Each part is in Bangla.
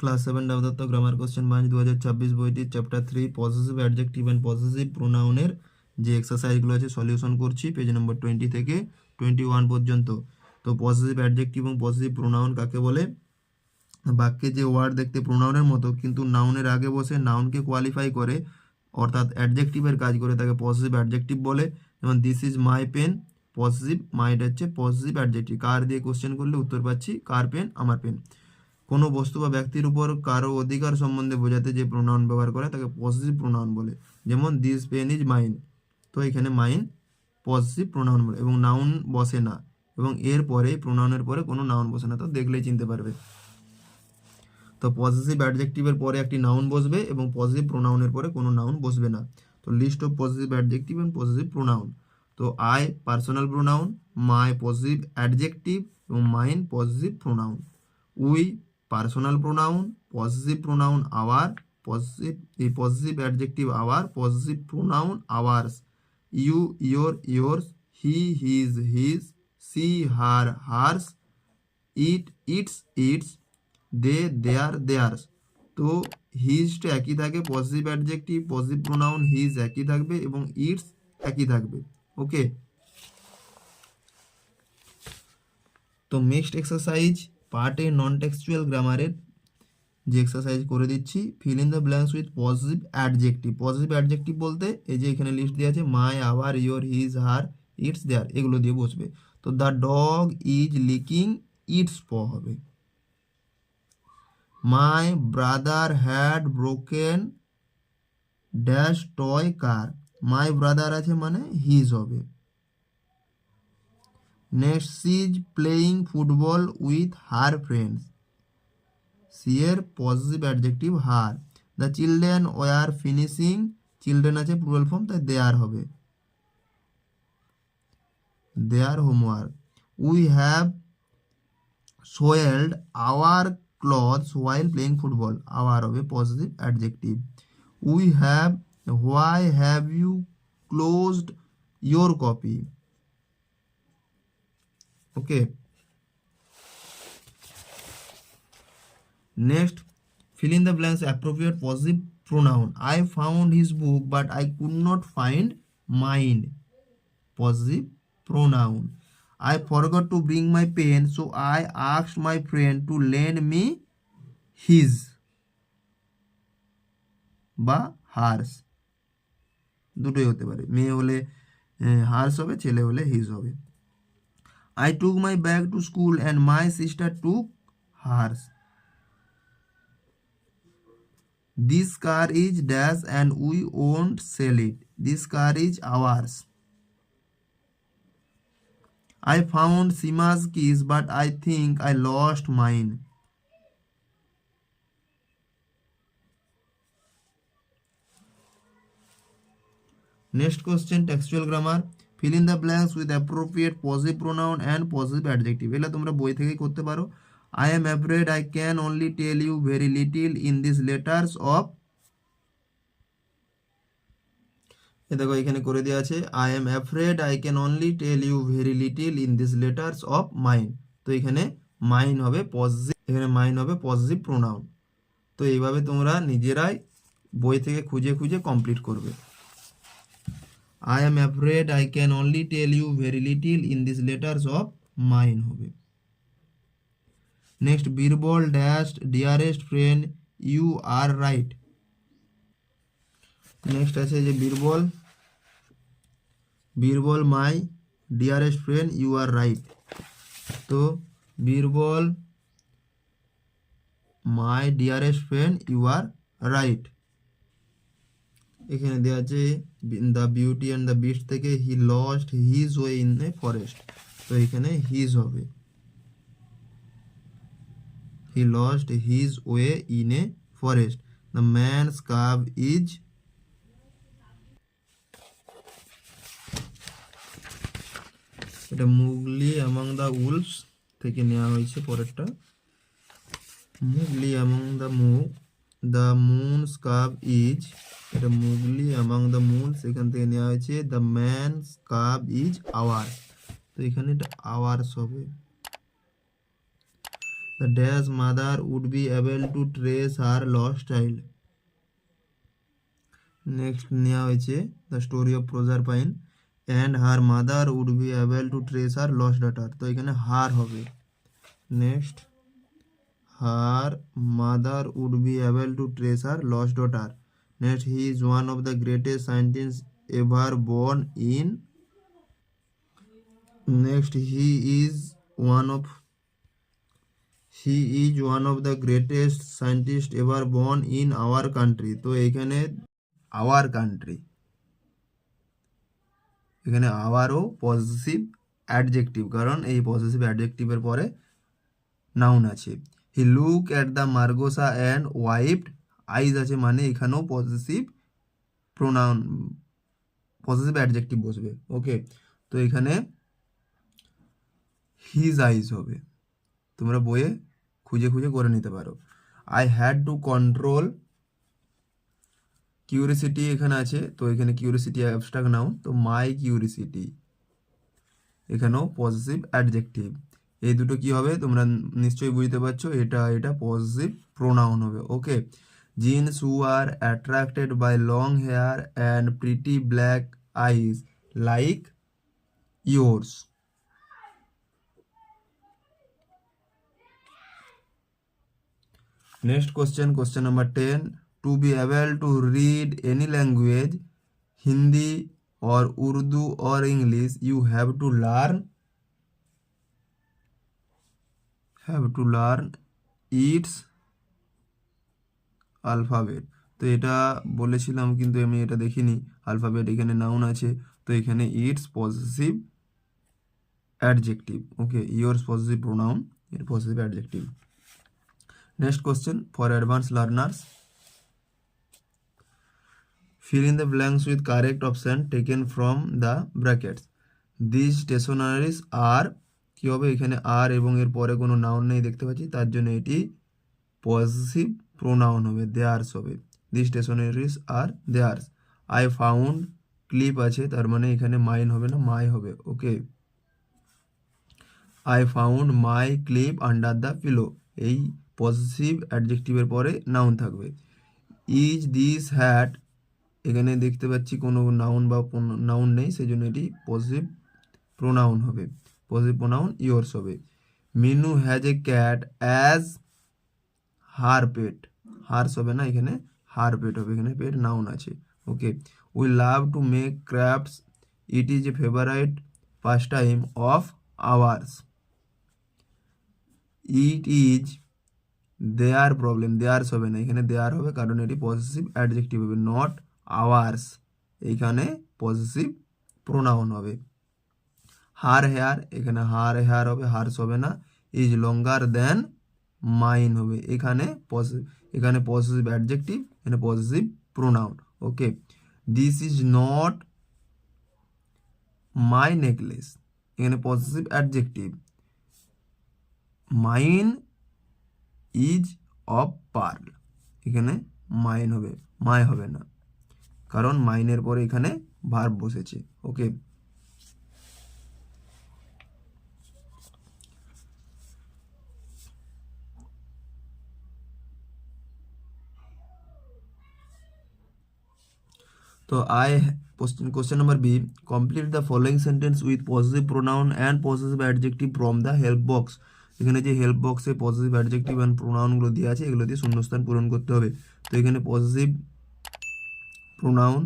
Class seven Nabadatta grammar question পাঁচ দু হাজার ছাব্বিশ বইটির chapter three positive adjective and positive প্রোনাউনের যে এক্সারসাইজগুলো আছে সলিউশন করছি পেজ নম্বর টোয়েন্টি থেকে টোয়েন্টি ওয়ান পর্যন্ত তো পজিটিভ অ্যাডজেক্টিভ এবং পজিটিভ প্রোনাউন কাকে বলে বাক্যে যে ওয়ার্ড দেখতে প্রোনাউনের মতো কিন্তু নাউনের আগে বসে নাউনকে কোয়ালিফাই করে অর্থাৎ অ্যাডজেক্টিভের কাজ করে তাকে পজিটিভ অ্যাডজেক্টিভ বলে যেমন this is my pen positive মাইটা হচ্ছে পজিটিভ অ্যাডজেক্টিভ কার দিয়ে কোশ্চেন করলে উত্তর পাচ্ছি কার পেন আমার পেন কোনো বস্তু বা ব্যক্তির উপর কারো অধিকার সম্বন্ধে বোঝাতে যে প্রোনাউন ব্যবহার করে তাকে পজিটিভ প্রোনাউন বলে যেমন দিস পেন ইজ মাইন তো এখানে মাইন পজিটিভ প্রোনাউন বলে এবং নাউন বসে না এবং এর পরে প্রোনাউনের পরে কোনো নাউন বসে না তো দেখলেই চিনতে পারবে তো পজিটিভ অ্যাডজেক্টিভের পরে একটি নাউন বসবে এবং পজিটিভ প্রোনাউনের পরে কোনো নাউন বসবে না তো list of positive adjective and positive pronoun তো I personal pronoun my positive adjective এবং mine positive pronoun we personal pronoun positive pronoun our positive positive adjective our positive pronoun ours you your yours he his his she her hers it its its they their theirs তো হিজটা একই থাকে positive adjective positive pronoun his একই থাকবে এবং ইটস একই থাকবে ওকে তো next exercise part a non textual গ্রামারের যে এক্সারসাইজ করে দিচ্ছি fill in the blanks with positive adjective positive adjective বলতে এই যে এখানে লিস্ট দেওয়া আছে my our your his her its their এগুলো দিয়ে বসবে তো the dog is licking its প হবে my brother had broken dash toy car my brother আছে মানে হিজ হবে next she is playing football with her friends she এর positive adjective her the children war finishing children আছে প্লুরাল ফর্ম তাই দেয়ার হবে their homework we have soiled our clothes while playing football our হবে positive adjective we have why have you closed your copy Okay Next, fill in the blanks appropriate positive pronoun. I found his book, but I could not find mine. Positive pronoun. I forgot to bring my pen, so I asked my friend to lend me his. বা হার্স দুটোই হতে পারে মেয়ে হলে হার্স হবে ছেলে হলে হিজ হবে I took my bag to school and my sister took hers. This car is dash and we won't sell it. This car is ours. I found Sima's keys but I think I lost mine. Next question textual grammar. Fill in the blanks with appropriate positive pronoun and positive adjective এটা তোমরা বই থেকেই করতে পারো I am afraid I can only tell you very little in this letters of a দেখো এখানে করে দেওয়া আছে I am afraid I can only tell you very little in this letters of mind তো এখানে মাইন হবে পজিটিভ এখানে মাইন হবে পজিটিভ প্রোনাউন তো এইভাবে তোমরা নিজেরাই বই থেকে খুঁজে খুঁজে কমপ্লিট করবে I am afraid I can only tell you very little in these letters of mine hobe. Next, Birbal dashed dearest friend, you are right. Next ache je Birbal, Birbal my dearest friend, you are right. So Birbal my dearest friend, you are right. এখানে দেওয়া আছে the beauty and the beast থেকে he lost his way in a forest তো এখানে হিজ হবে he lost his way in a forest the man cub is এটা মুগলি অ্যামাং দ্য উলস থেকে নেওয়া হয়েছে পরেরটা Mowgli among the mug the moon scab is এটা মুগলি অ্যামাং দ্য মুলস এখান থেকে নেওয়া হয়েছে the man's cub is our তো এখানে এটা আওয়ার্স হবে the dash mother would be able to trace her lost child next নেওয়া হয়েছে the story of প্রজার pine and her mother would be able to trace her lost daughter তো এখানে হার হবে next her mother would be able to trace her lost daughter that he is one of the greatest scientists ever born in next he is one of he is one of the greatest scientists ever born in our country তো এখানে আওয়ার কান্ট্রি এখানে possessive adjective অ্যাডজেক্টিভ কারণ possessive adjective অ্যাডজেক্টিভের পরে noun আছে he look at the margosa and wiped eyes আছে মানে এখানেও পজিটিভ প্রোনাউন পজিটিভ অ্যাডজেক্টিভ বসবে ওকে তো এখানে হিজ আইজ হবে তোমরা বইয়ে খুঁজে খুঁজে করে নিতে পারো I had to control curiosity এখানে আছে তো এখানে কিউরিসিটি অ্যাবস্ট্রাক্ট নাউন তো মাই কিউরিসিটি এখানেও পজিটিভ অ্যাডজেক্টিভ এই দুটো কি হবে তোমরা নিশ্চয়ই বুঝতে পারছো এটা এটা পজিটিভ প্রোনাউন হবে okay Jeans who are attracted by long hair and pretty black eyes like yours. Next question, question number 10. To be able to read any language, Hindi or Urdu or English, you have to learn have to learn its alphabet তো এটা বলেছিলাম কিন্তু আমি এটা দেখিনি আলফাবেট এখানে নাউন আছে তো এখানে its positive adjective okay your positive pronoun এর positive adjective next question for advance learners fill in the blanks with correct option taken from the brackets this stationaries are কী হবে এখানে আর এবং এর পরে কোনো নাউন নেই দেখতে পাচ্ছি তার জন্য এটি পজিটিভ প্রোনাউন হবে দেয়ার্স হবে the stationaries are theirs I found clip আছে তার মানে এখানে মাইন হবে না মাই হবে okay I found my clip under the pillow এই পজিটিভ অ্যাডজেক্টিভের পরে নাউন থাকবে ইজ দিস হ্যাট এখানে দেখতে পাচ্ছি কোনো নাউন বা নাউন নেই সেই জন্য এটি পজিটিভ প্রোনাউন হবে পজিটিভ প্রোনাউন ইয়োর্স হবে Minu has a cat as her pet hers হবে না এখানে হার পেট হবে এখানে পেট নাউন আছে okay we love to make crafts it is a favourite first time of ours it is their problem theirs হবে না এখানে দেয়ার হবে কারণ এটি পজিটিভ অ্যাডজেক্টিভ হবে নট আওয়ার্স এইখানে পজিটিভ প্রোনাউন হবে হার হেয়ার এখানে হার হেয়ার হবে হার্স হবে না ইজ লঙ্গার দেন মাইন হবে এখানে এখানে পজিটিভ অ্যাডজেক্টিভ এখানে positive pronoun okay this is not my necklace এখানে positive adjective mine is of pearl এখানে মাইন হবে মাই হবে না কারণ মাইনের পরে এখানে ভার্ব বসেছে ওকে তো I question question number B complete the following sentence with positive pronoun and positive adjective from the help box এখানে যে হেল্প বক্সে পজিটিভ অ্যাডজেক্টিভ অ্যান্ড প্রোনাউনগুলো দিয়ে আছে এগুলো দিয়ে শূন্যস্থান পূরণ করতে হবে তো এখানে পজিটিভ প্রোনাউন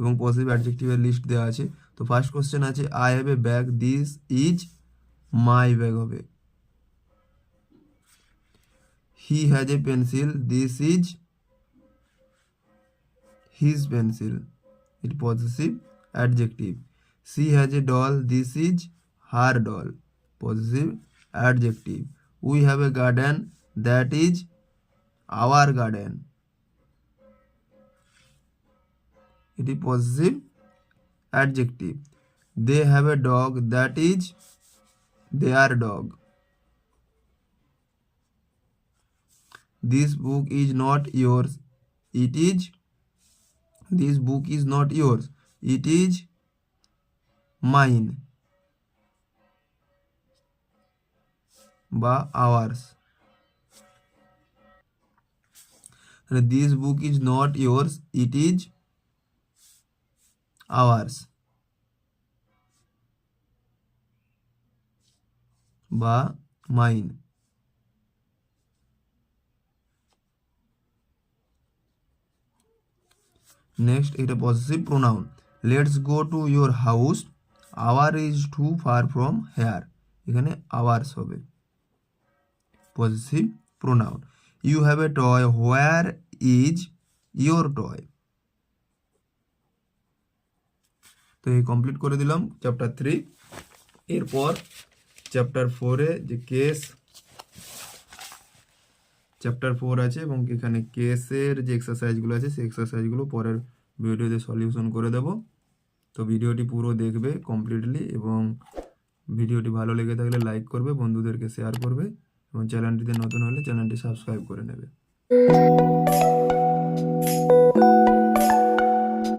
এবং পজিটিভ অ্যাডজেক্টিভের লিস্ট দেওয়া আছে তো ফার্স্ট কোশ্চেন আছে I have a bag this is my bag হবে he has a pencil this is his pencil it possessive adjective she has a doll this is her doll possessive adjective we have a garden that is our garden it is possessive adjective they have a dog that is their dog this book is not yours it is this book is not yours it is mine বা আওয়ার্স তাহলে this book is not yours it is ours বা মাইন্ড নেক্সট এটা positive pronoun let's go to your house our is too far from here এখানে আওয়ার্স হবে positive pronoun you have a toy where is your toy তো এই কমপ্লিট করে দিলাম চ্যাপ্টার থ্রি এরপর চ্যাপ্টার ফোরে যে কেস চ্যাপ্টার ফোর আছে এবং এখানে কেসের যে এক্সারসাইজগুলো আছে সেই এক্সারসাইজগুলো পরের ভিডিওতে সলিউশন করে দেব তো ভিডিওটি পুরো দেখবে কমপ্লিটলি এবং ভিডিওটি ভালো লেগে থাকলে লাইক করবে বন্ধুদেরকে শেয়ার করবে এবং চ্যানেলটিতে নতুন হলে চ্যানেলটি সাবস্ক্রাইব করে নেবে